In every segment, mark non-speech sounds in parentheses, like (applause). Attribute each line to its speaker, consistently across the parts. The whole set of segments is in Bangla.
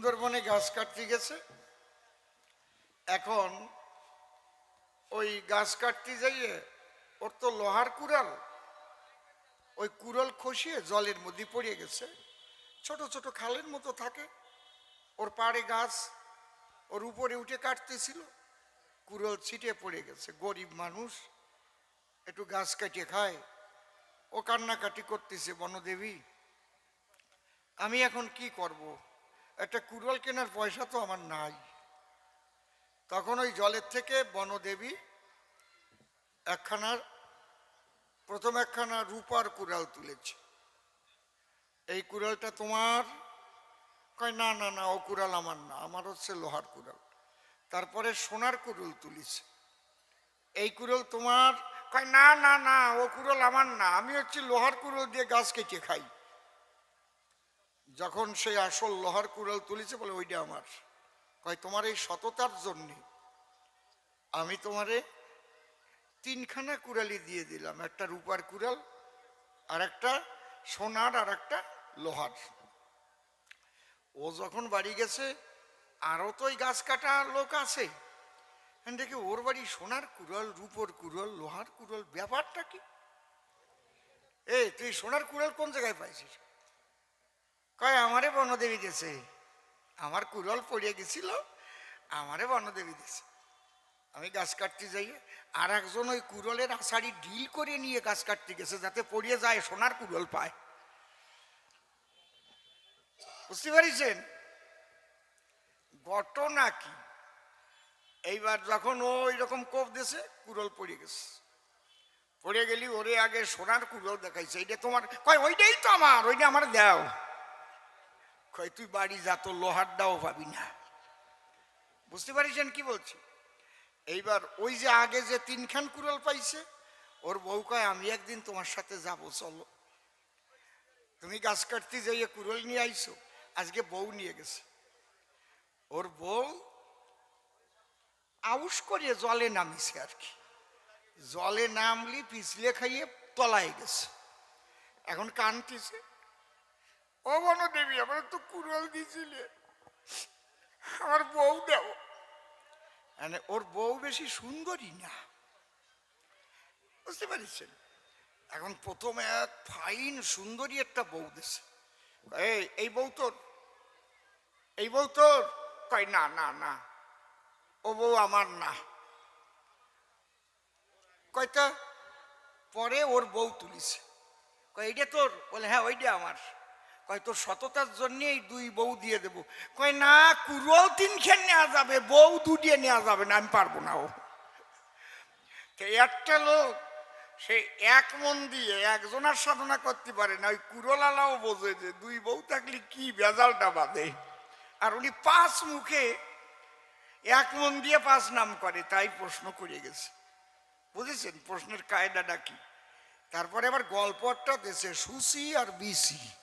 Speaker 1: সুন্দরবনে গাছ কাটতে গেছে। এখন ওই গাছ কাটতে যাইয়ে ওর তো লোহার কুড়াল। ওই কুড়াল খসিয়ে জলের মধ্যে পড়ে গেছে। ছোট ছোট খালের মতো থাকে। ওর পাড়ে গাছ ওর উপরে উঠে কাটতেছিল। কুড়াল ছিটে পড়ে গেছে। গরিব মানুষ একটু গাছ কাটিয়ে খায়। ও কান্নাকাটি করতেছে, বনদেবী। আমি এখন কি করব? একটা কুড়াল কেনার পয়সা তো আমার নাই। তখন ওই জলের থেকে বনদেবী একখানা প্রথম একখানা রূপার কুড়াল তুলেছে। এই কুড়ালটা তোমার? কয়, না না না, ও কুড়াল আমার না, আমার হচ্ছে লোহার কুড়াল। তারপরে সোনার কুড়ুল তুলিছে। এই কুড়াল তোমার? কয়, না না না, ও কুড়াল আমার না, আমি হচ্ছে লোহার কুড়াল দিয়ে গাছ কেটে খাই। যখন সেই আসল লোহার কুড়াল তুলেছে বলে, ওইটা আমার। কয়, তোমার এই সততার জন্যে আমি তোমারে তিনখানা কুড়ালি দিয়ে দিলাম। একটা রূপার কুড়াল আর একটা সোনার আর একটা লোহার। ও যখন বাড়ি গেছে আরও তো ওই গাছ কাটা লোক আছে। দেখি ওর বাড়ি সোনার কুড়াল, রূপর কুড়াল, লোহার কুড়াল, ব্যাপারটা কি? এ তুই সোনার কুড়াল কোন জায়গায় পাইছিস? কয়, আমারে বনদেবী গেছে আমার কুড়াল পড়িয়ে গেছিল, আমারে বনদেবী গেছে আমি গাছ কাটতে যাই আর একজন ওই কুড়লের আষাঢ়ি ঢিল করে নিয়ে গাছ কাটতে গেছে, যাতে পড়িয়ে যায়, সোনার কুড়ল পায়। বুঝতে পারিছেন? ঘটনা কি? এইবার যখন ও এরকম কোপ দিছে কুড়ল পড়ে গেছে। পড়ে গেলি, ওরে আগে সোনার কুড়ল দেখাইছে। এইটা তোমার কয়, ওইটাই তো আমার, ওইটা আমার দাও। কয়, তুই বাড়ি যা তো লোহার দাও পাবি না। বুঝতে পারিছেন কি বলছি? এইবার ওই যে আগে যে তিনখান কুড়াল পাইছে, ওর বউ কয়, আমি একদিন তোমার সাথে যাব, চলো। তুমি গাছ কাটতে যাইয়ে কুড়াল নিয়ে আইছো, আজকে বউ নিয়ে গেছে। ওর বউ আউস করিয়ে জলে নামিছে আর কি। জলে নামলি, পিছলে খাইয়ে তলায় গেছে। এখন কানতেছে। ও বনো দেবী, আমার তো কুড়াল দিছিলে আমার বউ দেও। মানে ওর বউ বেশি সুন্দরী না। বুঝতে পারছেন? এখন প্রথমে এক ফাইন সুন্দরী একটা বউ দিছে। এই এই বউ তোর। এই বউ তোর। কয়, না না না। ও বউ আমার না। কয়টা পরে ওর বউ তুলিছে। কয়, এইটা তোর? বলে হ্যাঁ ওইটা আমার। কয়, তোর সততার জন্য এই দুই বউ দিয়ে দেব। কয়, না কুড়োও তিনখান নেওয়া যাবে, বউ দুটিয়ে নেওয়া যাবে না, আমি পারব না, ও। তো একটা লোক, সে এক মন দিয়ে একজনের সাধনা করতে পারে না, ওই কুড়োলালাও বোঝে যে দুই বউ থাকলে কি বেজালটা বাঁধে। আর উনি পাঁচ মুখে এক মন দিয়ে পাঁচ নাম করে, তাই প্রশ্ন করে গেছে। বুঝেছেন প্রশ্নের কায়দাটা কি? তারপরে আবার গল্পটা দেশে সুসি আর বিসি।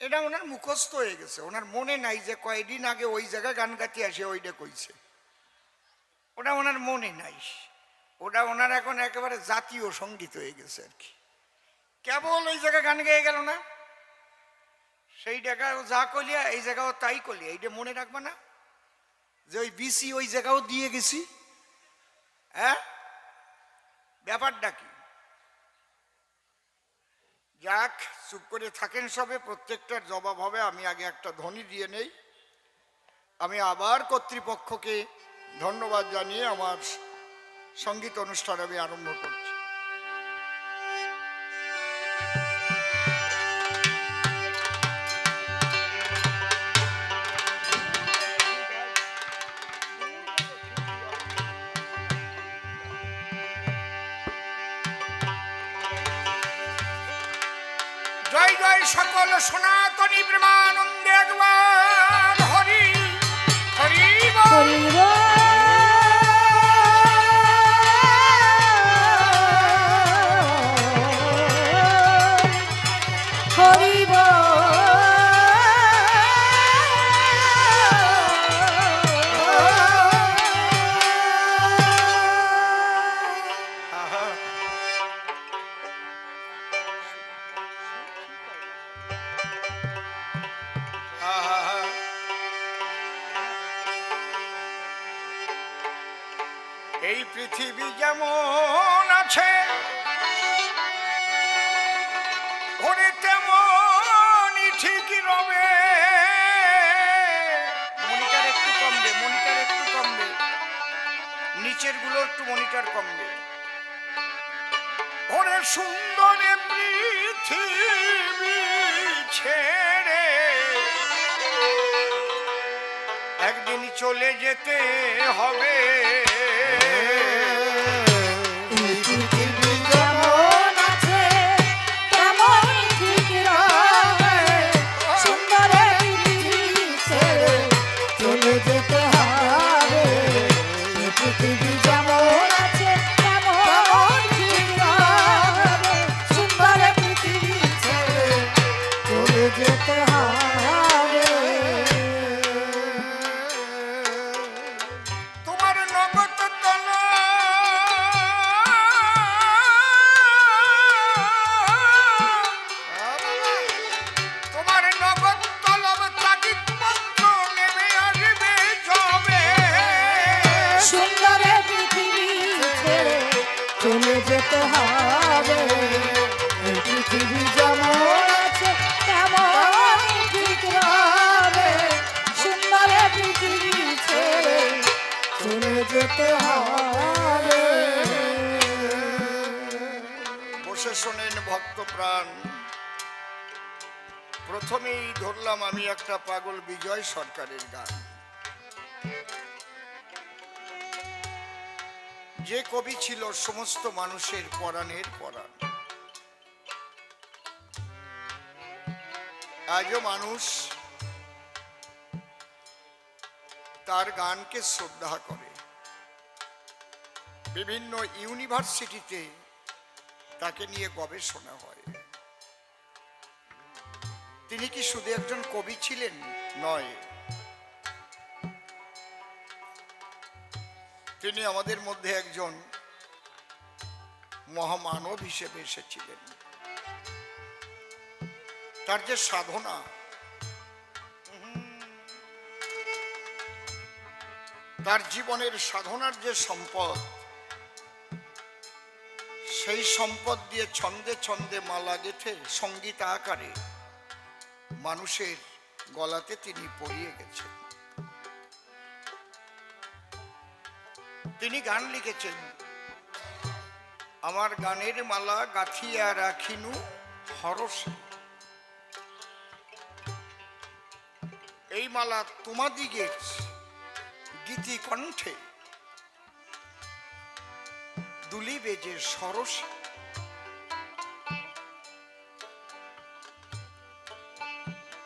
Speaker 1: এটা ওনার মুখস্থ হয়ে গেছে। ওনার মনে নাই যে কয়েকদিন আগে ওই জায়গায় গান গাতে আসে, ওইটা কইছে। ওটা ওনার মনে নাই। ওটা ওনার এখন একেবারে জাতীয় সংগীত হয়ে গেছে আর কি। কেবল ওই জায়গায় গান গেয়ে গেল না? সেই জায়গায় যা কলিয়া এই জায়গাও তাই কলিয়া এইটা মনে রাখবে না? যে ওই বিসি ওই জায়গাও দিয়ে গেছি। হ্যাঁ? ব্যাপারটা কি? যাক, চুপ করে থাকেন সবে, প্রত্যেকটার জবাব হবে, আমি আগে একটা ধ্বনি দিয়ে নেই। আমি আবার কর্তৃপক্ষকে ধন্যবাদ জানিয়ে আমার সংগীত অনুষ্ঠান আমি আরম্ভ করছি। সনাতনী প্রেমানন্দে একবার হরি হরি পৃথিবী যেমন আছে ওরে তেমনই ঠিক রবে। মনিটার একটু কমবে, মনিটার একটু কমবে। নিচেরগুলো একটু মনিটার কমবে। ওরে সুন্দরে পৃথিবী ছেড়ে একদিন চলে যেতে হবে। ভক্ত প্রাণ প্রথমেই ধরলাম আমি একটা পাগল বিজয় সরকারের গান। যে কবি ছিল সমস্ত মানুষের পরাণের পরাণ। আজও মানুষ তার গানকে শ্রদ্ধা করে। বিভিন্ন ইউনিভার্সিটিতে তাকে নিয়ে গবেষণা হয়। তিনি কি শুধু একজন কবি ছিলেন? নয়। তিনি আমাদের মধ্যে একজন মহামানব হিসেবে এসেছিলেন। তার যে সাধনা, তার জীবনের সাধনার যে সম্পদ সেই সম্পদ দিয়ে ছন্দে ছন্দে মালা গেথে সংগীত আকারে মানুষের গলাতে তিনি পরিয়ে গেছেন। তিনি গান লিখেছেন, আমার গানের মালা গাথিয়া রাখিনু হরসে এই মালা তোমাদিগের গীতি কণ্ঠে দুলিবে যে সরস।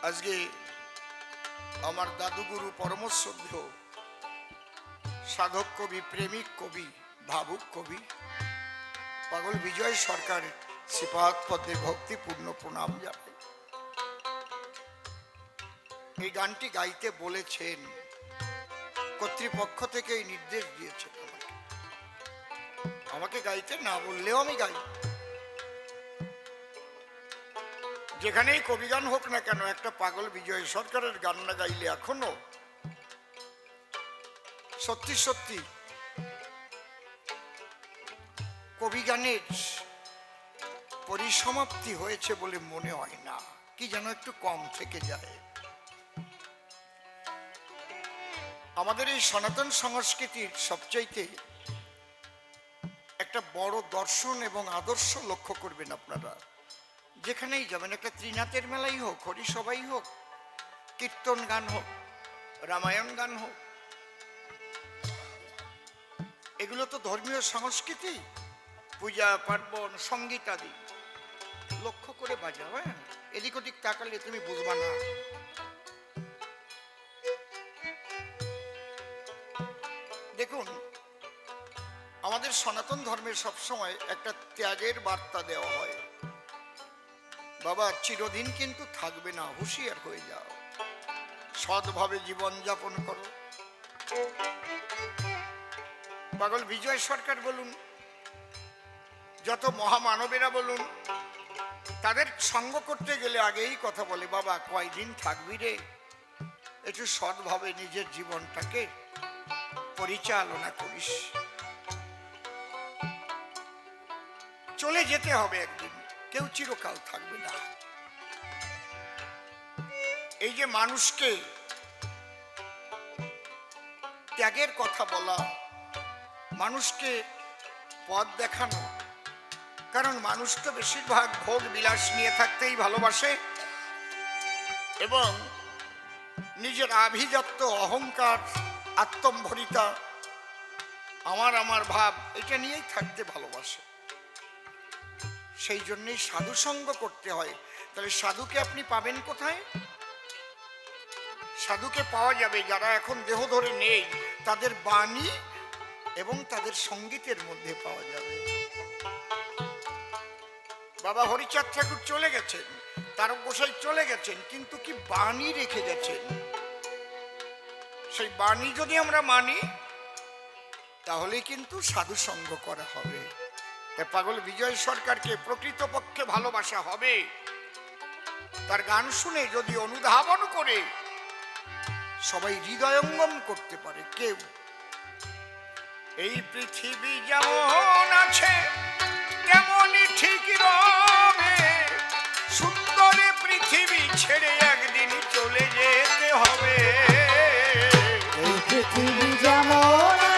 Speaker 1: আজকে আমার দাদুগুরু পরমশ্রদ্ধ সাধক কবি, প্রেমিক কবি, ভাবুক কবি, পাগল বিজয় সরকার সিপাত পদ্মে ভক্তিপূর্ণ প্রণাম জানাই। এই গানটি গাইতে বলেছেন কর্তৃপক্ষ থেকে এই নির্দেশ দিয়েছেন আমাকে গাইতে না বললেও আমি গাই। যেখানেই কবি গান হোক না কেন, একটা পাগল বিজয় সরকারের গান না গাইলে এখনও সত্যি সত্যি কবি গানের পরিসমাপ্তি হয়েছে বলে মনে হয় না। কি যেন একটু কম থেকে যায়। আমাদের এই সনাতন সংস্কৃতির সবচাইতে একটা বড় দর্শন এবং আদর্শ লক্ষ্য করবেন আপনারা। যেখানেই যাবেন, একটা ত্রিনাথের মেলাই হোক, হরি সবাই হোক, কীর্তন গান হোক, রামায়ণ গান হোক, এগুলো তো ধর্মীয় সংস্কৃতি, পূজা, পার্বণ, সংগীত আদি। লক্ষ্য করে বাজাও হ্যাঁ? এদিক ওদিক তাকালে তুমি বুঝবা না। আমাদের সনাতন ধর্মের সবসময় একটা ত্যাগের বার্তা দেওয়া হয়। বাবা, চিরদিন কিন্তু থাকবে না, হুঁশিয়ার হয়ে যাও। সৎভাবে জীবন যাপন করো। পাগল বিজয় সরকার বলুন, যত মহামানবেরা বলুন, তাদের সঙ্গ করতে গেলে আগেই কথা বলে, বাবা, কয়দিন থাকবি রে? একটু সৎভাবে নিজের জীবনটাকে পরিচালনা করিস। চলে যেতে হবে একদিন। কেউ চিরকাল থাকবে না। এই যে মানুষকে ত্যাগের কথা বলা, মানুষকে পথ দেখানো, কারণ মানুষ তো বেশিরভাগ ভোগ বিলাস নিয়ে থাকতেই ভালোবাসে এবং নিজের আভিজাত্য অহংকার, আত্মম্ভরিতা আমার আমার ভাব, এটা নিয়েই থাকতে ভালোবাসে। সেই জন্যই সাধু সঙ্গ করতে হয়। তাহলে সাধুকে আপনি পাবেন কোথায়? সাধুকে পাওয়া যাবে যারা এখন দেহ ধরে নেই, তাদের বাণী এবং তাদের সঙ্গীতের মধ্যে পাওয়া যাবে। বাবা হরিচাঁদ ঠাকুর চলে গেছেন তার গোসাই চলে গেছেন, কিন্তু কি বাণী রেখে গেছেন? সেই বাণী যদি আমরা মানি তাহলে কিন্তু সাধু সঙ্গ করা হবে। পাগল বিজয় সরকারকে প্রকৃতপক্ষে ভালোবাসা হবে। তার গান শুনে যদি অনুধাবন করে, সবাই হৃদয়ঙ্গম করতে পারে কেউ। এই পৃথিবী যেমন আছে, তেমনই ঠিক রবে। সুন্দরে পৃথিবী ছেড়ে একদিন চলে যেতে হবে।
Speaker 2: এই পৃথিবী যেমন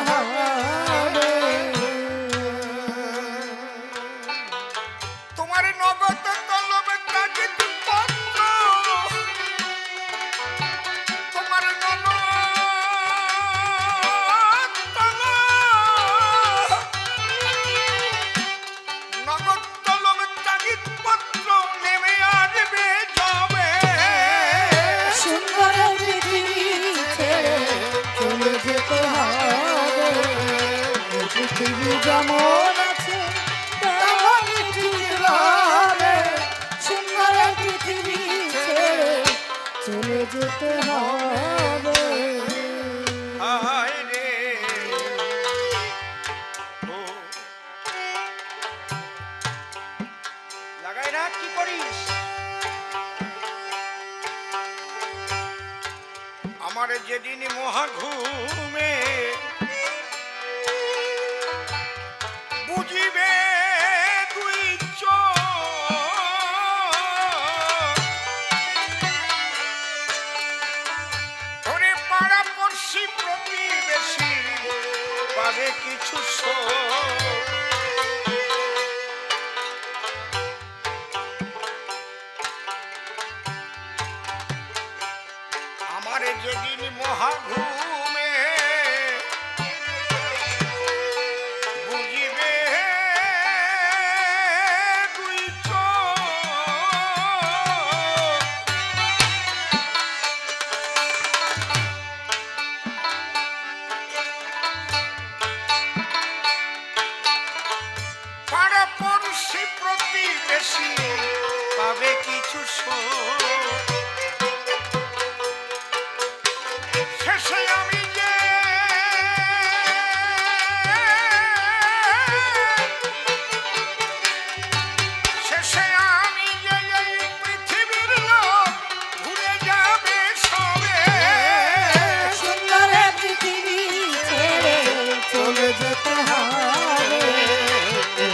Speaker 2: যেতে (laughs) হবে
Speaker 1: जदिन मोह घूमे।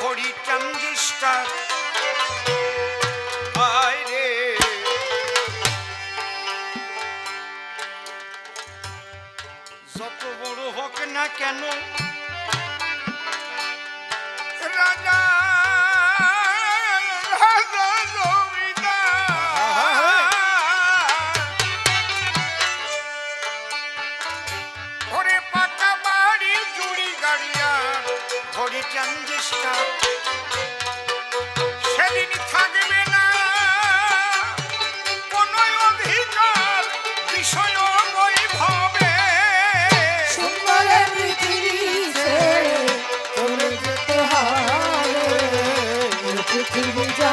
Speaker 1: ঘড়ি ট্রানজিস্টার ফিরবি যা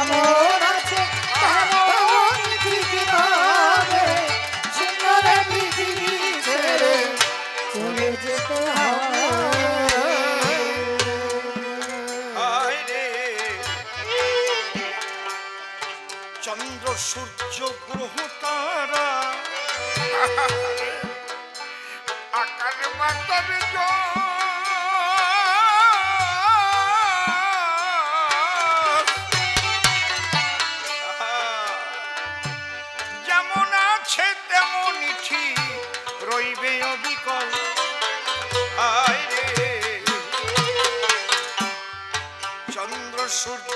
Speaker 1: sur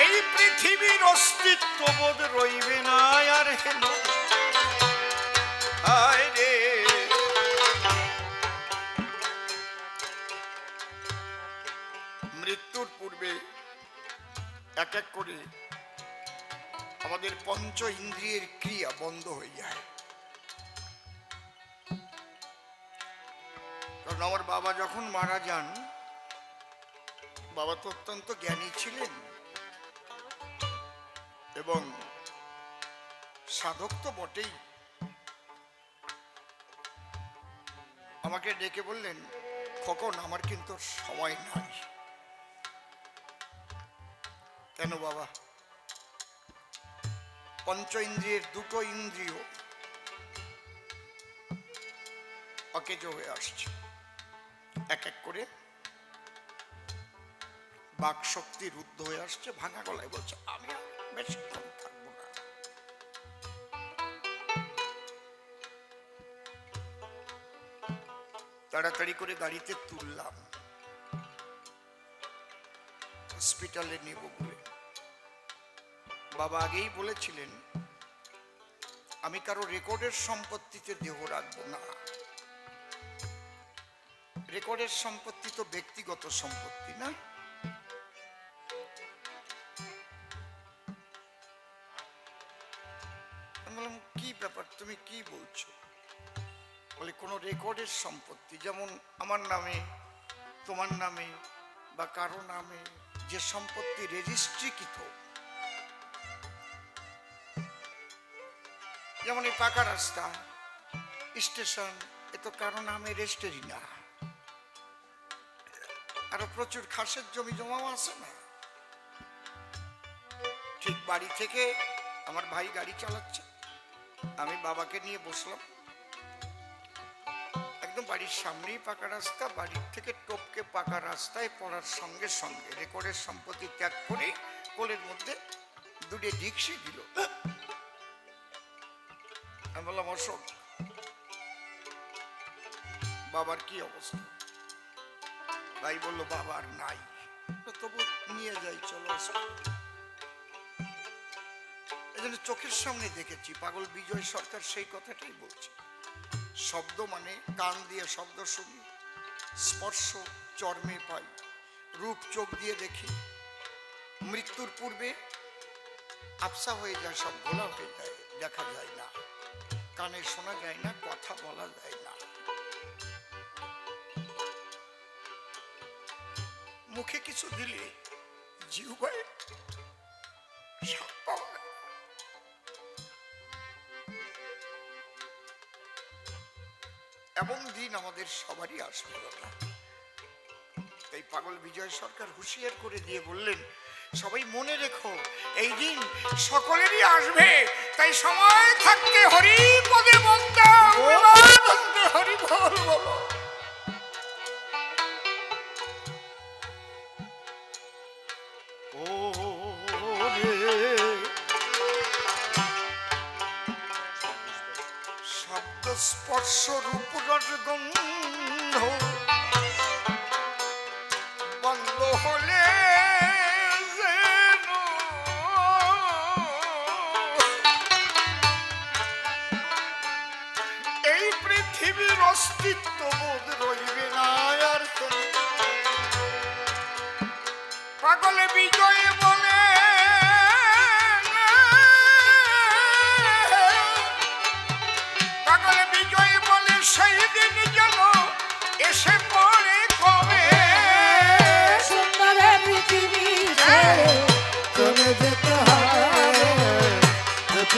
Speaker 1: এই পৃথিবীর অস্তিত্ব বোধ রইবে না, আর হেন? মৃত্যুর পূর্বে এক এক করে আমাদের পঞ্চ ইন্দ্রিয়ের ক্রিয়া বন্ধ হয়ে যায়। কারণ আমার বাবা যখন মারা যান, বাবা তো অত্যন্ত জ্ঞানী ছিলেন। এবং সাধক তো বটেই। আমাকে ডেকে বললেন, খোকন, আমার কিন্তু সময় নাই। কেন বাবা? পঞ্চ ইন্দ্রিয়ের দুটো ইন্দ্রিয় অকেজ হয়ে আসছে। এক এক করে বাক শক্তি রুদ্ধ হয়ে আসছে, ভাঙা গলায় বলছে, আমি তাড়াতাড়ি করে গাড়িতে তুললাম। হসপিটালে নেব বলে। বাবা আগেই বলেছিলেন, আমি কারও রেকর্ডের সম্পত্তিতে দেহ রাখব না। রেকর্ডের সম্পত্তি তো ব্যক্তিগত সম্পত্তি না? তুমি কি বলছো? বলে, কোনো রেকর্ডের সম্পত্তি, যেমন আমার নামে, তোমার নামে, বা কারও নামে যে সম্পত্তি রেজিস্ট্রিকৃত। যেমন এই পাকা রাস্তা, স্টেশন, এ তো কারও নামে রেজিস্টারি না। আরও প্রচুর খাসের জমি জমাও আছে না। ঠিক বাড়ি থেকে আমার ভাই গাড়ি চালাচ্ছে। আমি বাবাকে নিয়ে বসলাম। একদম বাড়ির সামনেই পাকা রাস্তা, বাড়ির থেকে টপকে পাকা রাস্তায় পড়ার সঙ্গে সঙ্গে রেকর্ডের সম্পত্তি ত্যাগ করে কোলের মধ্যে দুটি ডিক্সি দিল। আমি বললাম, অশোক, বাবার কি অবস্থা? ভাই বলল, বাবার নাই। তবু নিয়ে যাই, চলো এই জন্য চোখের সামনে দেখেছি। পাগল বিজয় সরকার সেই কথাটাই বলছে। শব্দ মানে কান দিয়ে শব্দ শুনি, স্পর্শ চর্মে পাই, রূপ চোখ দিয়ে দেখি। মৃত্যুর পূর্বে আফসা হয়ে যায়, সব ঘোলা হয়ে যায়, দেখা যায় না। কানে শোনা যায় না, কথা বলা যায় না। মুখে কিছু দিলে জিহ্বায় এমন দিন আমাদের সবারই আসবে দাদা তাই পাগল বিজয় সরকার হুঁশিয়ার করে দিয়ে বললেন সবাই মনে রেখো এই দিন সকলেরই আসবে। তাই সময় থাকতে হরি পদে বন্ধ হরি বল বলো। স্পর্শ রূপ রস গন্ধ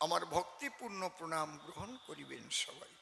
Speaker 1: আমার ভক্তিপূর্ণ প্রণাম গ্রহণ করিবেন সবাই।